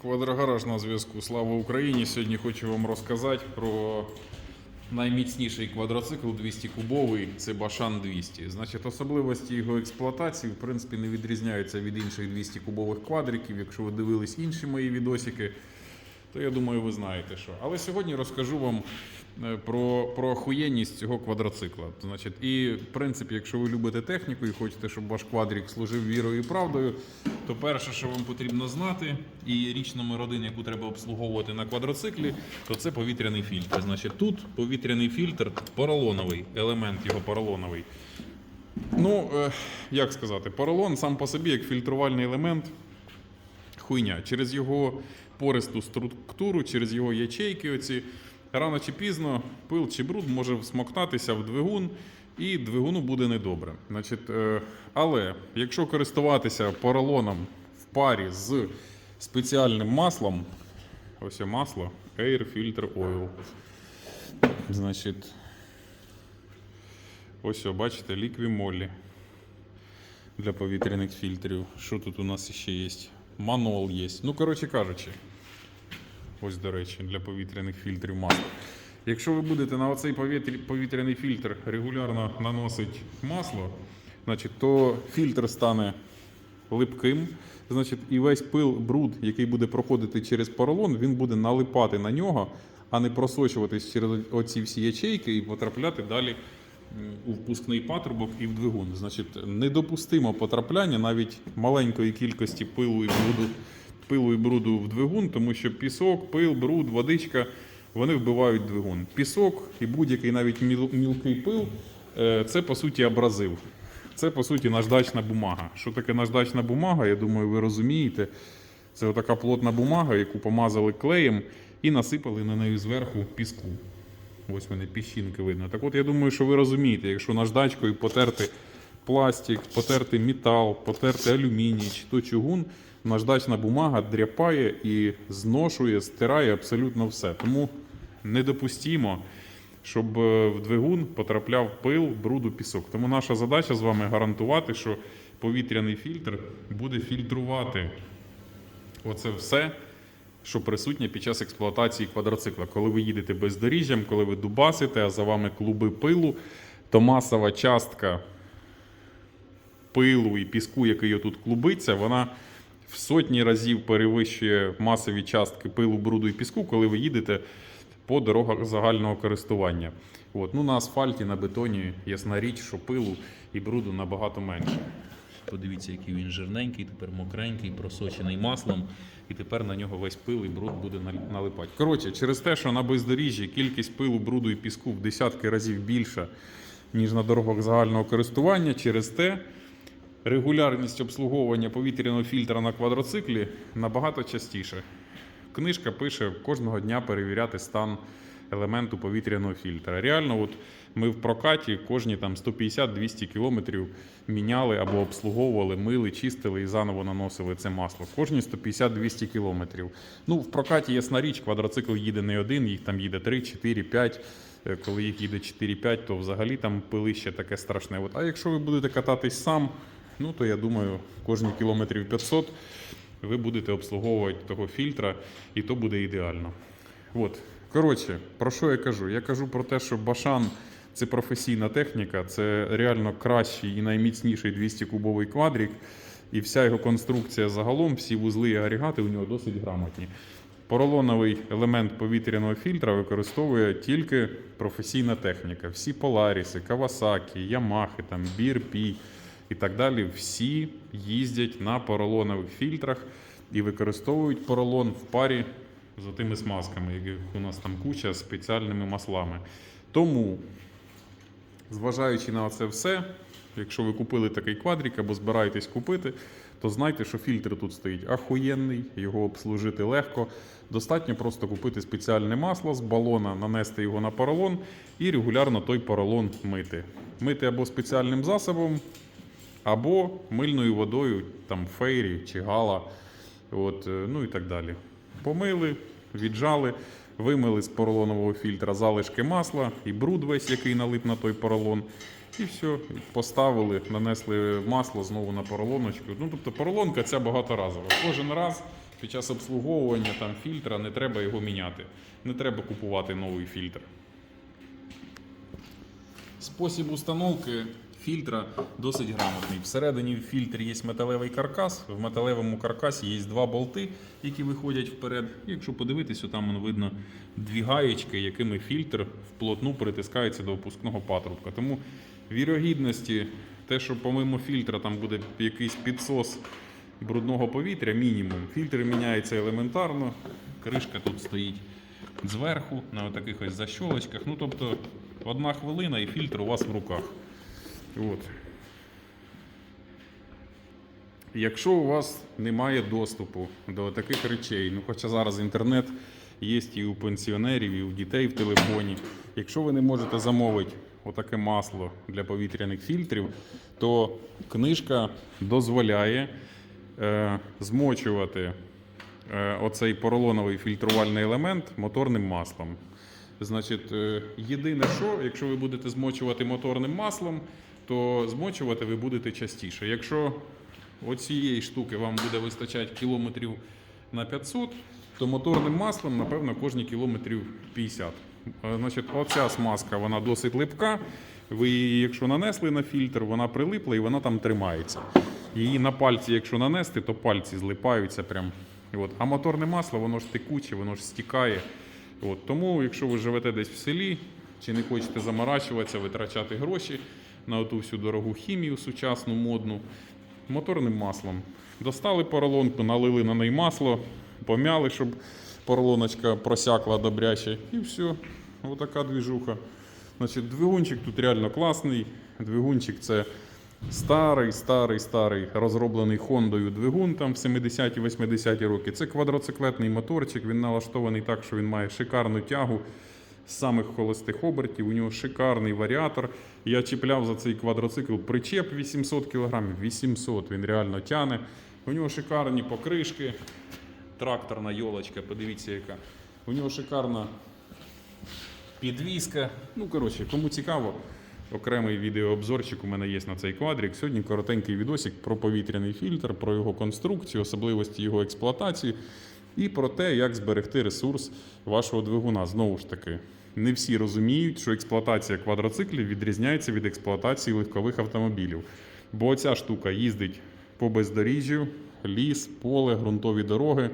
Квадрогараж на зв'язку. Слава Україні! Сьогодні хочу вам розказати про найміцніший квадроцикл 200-кубовий це Башан 200. Значить, особливості його експлуатації в принципі не відрізняються від інших 200-кубових квадриків. Якщо ви дивились інші мої відосики, то я думаю, ви знаєте що. Але сьогодні розкажу вам е, про, про охуєнність цього квадроцикла. Значить, і в принципі, якщо ви любите техніку і хочете, щоб ваш квадрик служив вірою і правдою, то перше, що вам потрібно знати, і річ номер один, яку треба обслуговувати на квадроциклі, то це повітряний фільтр. Значить, тут повітряний фільтр поролоновий, елемент його поролоновий. Ну, е, як сказати, поролон сам по собі як фільтрувальний елемент хуйня. Через його пористу структуру, через його ячейки, оці, рано чи пізно пил чи бруд може всмоктатися в двигун, і двигуну буде недобре. Значить, е, але якщо користуватися поролоном в парі з спеціальним маслом, ось масло Air Filter Oil. Значить, ось, бачите, ліквімолі для повітряних фільтрів. Що тут у нас ще є? Манол є. Ну, коротше кажучи, ось, до речі, для повітряних фільтрів масло. Якщо ви будете на оцей повітряний фільтр регулярно наносити масло, значить, то фільтр стане липким. Значить, і весь пил, бруд, який буде проходити через поролон, він буде налипати на нього, а не просочуватись через оці всі ячейки і потрапляти далі у впускний патрубок і в двигун. Значить, недопустимо потрапляння навіть маленької кількості пилу і бруду, пилу і бруду в двигун, тому що пісок, пил, бруд, водичка вони вбивають двигун. Пісок і будь-який навіть мілкий пил е, це по суті абразив. Це по суті наждачна бумага. Що таке наждачна бумага? Я думаю, ви розумієте. Це така плотна бумага, яку помазали клеєм і насипали на неї зверху піску. Ось вони піщинки видно. Так от я думаю, що ви розумієте, якщо наждачкою потерти пластик, потерти метал, потерти алюміній чи то чугун, наждачна бумага дряпає і зношує, стирає абсолютно все. Тому недопустимо, щоб е, в двигун потрапляв пил, бруду, пісок. Тому наша задача з вами гарантувати, що повітряний фільтр буде фільтрувати оце все, що присутнє під час експлуатації квадроцикла. Коли ви їдете бездоріжжям, коли ви дубасите, а за вами клуби пилу, то масова частка пилу і піску, який тут клубиться, вона в сотні разів перевищує масові частки пилу, бруду і піску, коли ви їдете по дорогах загального користування. От. Ну, на асфальті, на бетоні, ясна річ, що пилу і бруду набагато менше. Подивіться, який він жирненький, тепер мокренький, просочений маслом, і тепер на нього весь пил і бруд буде налипати. Коротше, через те, що на бездоріжжі кількість пилу, бруду і піску в десятки разів більша, ніж на дорогах загального користування, через те регулярність обслуговування повітряного фільтра на квадроциклі набагато частіше. Книжка пише кожного дня перевіряти стан елементу повітряного фільтра. Реально, от ми в прокаті кожні там 150-200 кілометрів міняли або обслуговували, мили, чистили і заново наносили це масло. Кожні 150-200 кілометрів. Ну, в прокаті ясна річ, квадроцикл їде не один, їх там їде 3, 4, 5. Е, Коли їх їде 4-5, то взагалі там пилище таке страшне. От, а якщо ви будете кататись сам, ну то я думаю, кожні кілометрів 500 ви будете обслуговувати того фільтра, і то буде ідеально. От. Коротше, про що я кажу? Я кажу про те, що Башан це професійна техніка, це реально кращий і найміцніший 200-кубовий квадрик, і вся його конструкція загалом, всі вузли і агрегати у нього досить грамотні. Поролоновий елемент повітряного фільтра використовує тільки професійна техніка. Всі Kawasaki, Yamaha, там, BRP і так далі, всі їздять на поролонових фільтрах і використовують поролон в парі з тими смазками, яких у нас там куча з спеціальними маслами. Тому, зважаючи на це все, якщо ви купили такий квадрик або збираєтесь купити, то знайте, що фільтр тут стоїть ахуєнний, його обслужити легко. Достатньо просто купити спеціальне масло з балона, нанести його на поролон і регулярно той поролон мити. Мити або спеціальним засобом, або мильною водою, там фейрі чи гала, от, е, ну і так далі. Помили, віджали, вимили з поролонового фільтра залишки масла і бруд весь, який налип на той поролон. І все, поставили, нанесли масло знову на поролоночку. Ну, тобто поролонка ця багаторазова. Кожен раз під час обслуговування там, фільтра не треба його міняти. Не треба купувати новий фільтр. Спосіб установки фільтра досить грамотний. Всередині в фільтрі є металевий каркас. В металевому каркасі є два болти, які виходять вперед. Якщо подивитися, там видно дві гаєчки, якими фільтр вплотну притискається до опускного патрубка. Тому вірогідності, те, що помимо фільтра там буде якийсь підсос брудного повітря, мінімум. Фільтр міняється елементарно. Кришка тут стоїть зверху на таких ось защолочках. Ну тобто одна хвилина і фільтр у вас в руках. От. Якщо у вас немає доступу до таких речей, ну хоча зараз інтернет є і у пенсіонерів, і у дітей в телефоні. Якщо ви не можете замовити отаке масло для повітряних фільтрів, то книжка дозволяє е, змочувати е, оцей поролоновий фільтрувальний елемент моторним маслом. Значить, е, єдине, що, якщо ви будете змочувати моторним маслом, то змочувати ви будете частіше. Якщо оцієї штуки вам буде вистачати кілометрів на 500, то моторним маслом, напевно, кожні кілометрів 50. Е, Значить, оця смазка вона досить липка. Ви її, якщо нанесли на фільтр, вона прилипла і вона там тримається. Її на пальці, якщо нанести, то пальці злипаються прям. От. А моторне масло, воно ж текуче, воно ж стікає. От. Тому, якщо ви живете десь в селі чи не хочете заморачуватися, витрачати гроші на оту всю дорогу хімію сучасну, модну, моторним маслом. Достали поролонку, налили на неї масло, пом'яли, щоб поролоночка просякла добряче. І все. Отака двіжуха. Значить, двигунчик тут реально класний. Двигунчик це старий, старий, старий розроблений Хондою двигун там в 70-ті, 80-ті роки. Це квадроциклетний моторчик. Він налаштований так, що він має шикарну тягу самих холостих обертів. У нього шикарний варіатор. Я чіпляв за цей квадроцикл причеп 800 кг. 800, він реально тяне. У нього шикарні покришки. Тракторна йолочка, подивіться, яка. У нього шикарна підвізка. Ну, коротше, кому цікаво, окремий відеообзорчик у мене є на цей квадрик. Сьогодні коротенький відосик про повітряний фільтр, про його конструкцію, особливості його експлуатації і про те, як зберегти ресурс вашого двигуна. Знову ж таки, не всі розуміють, що експлуатація квадроциклів відрізняється від експлуатації легкових автомобілів. Бо ця штука їздить по бездоріжжю, ліс, поле, ґрунтові дороги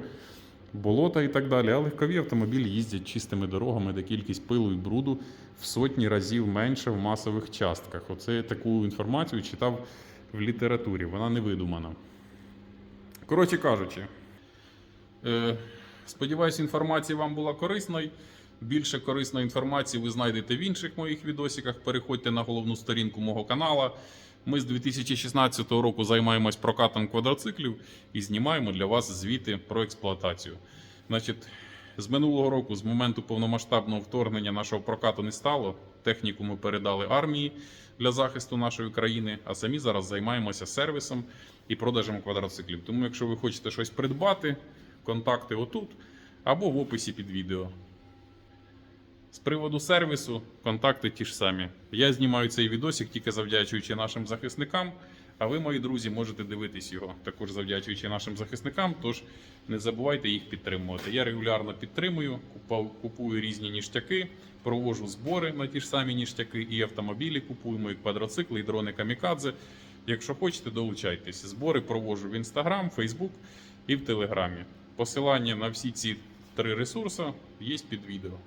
болота і так далі. А легкові автомобілі їздять чистими дорогами, де кількість пилу і бруду в сотні разів менше в масових частках. Оце я таку інформацію читав в літературі, вона не видумана. Коротше кажучи, е, сподіваюся, інформація вам була корисною. Більше корисної інформації ви знайдете в інших моїх відосиках. Переходьте на головну сторінку мого канала. Ми з 2016 року займаємось прокатом квадроциклів і знімаємо для вас звіти про експлуатацію. Значить, з минулого року, з моменту повномасштабного вторгнення нашого прокату не стало. Техніку ми передали армії для захисту нашої країни, а самі зараз займаємося сервісом і продажем квадроциклів. Тому, якщо ви хочете щось придбати, контакти отут або в описі під відео. З приводу сервісу, контакти ті ж самі. Я знімаю цей відосик тільки завдячуючи нашим захисникам. А ви, мої друзі, можете дивитись його також завдячуючи нашим захисникам. Тож не забувайте їх підтримувати. Я регулярно підтримую, купую різні ніштяки, провожу збори на ті ж самі ніштяки, і автомобілі купуємо, і квадроцикли, і дрони камікадзе. Якщо хочете, долучайтесь. Збори провожу в Інстаграм, Фейсбук і в Телеграмі. Посилання на всі ці три ресурси є під відео.